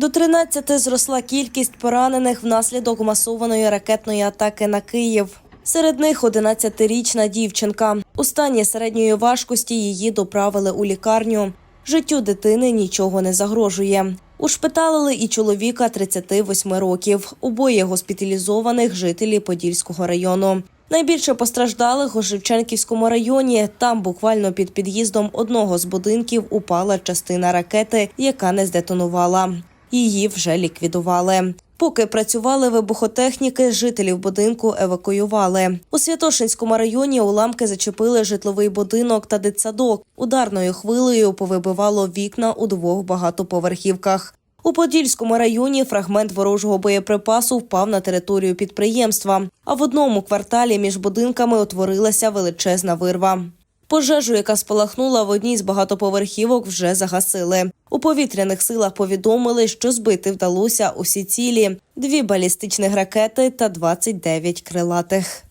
До 13 зросла кількість поранених внаслідок масованої ракетної атаки на Київ. Серед них 11-річна дівчинка. У стані середньої важкості її доправили у лікарню. Життю дитини нічого не загрожує. Ушпиталили і чоловіка 38 років. Обоє госпіталізованих жителі Подільського району. Найбільше постраждалих у Шевченківському районі. Там буквально під під'їздом одного з будинків упала частина ракети, яка не здетонувала. Її вже ліквідували. Поки працювали вибухотехніки, жителів будинку евакуювали. У Святошинському районі уламки зачепили житловий будинок та дитсадок. Ударною хвилею повибивало вікна у двох багатоповерхівках. У Подільському районі фрагмент ворожого боєприпасу впав на територію підприємства. А в одному кварталі між будинками утворилася величезна вирва. Пожежу, яка спалахнула в одній з багатоповерхівок, вже загасили. У повітряних силах повідомили, що збити вдалося усі цілі: дві балістичних ракети та 29 крилатих.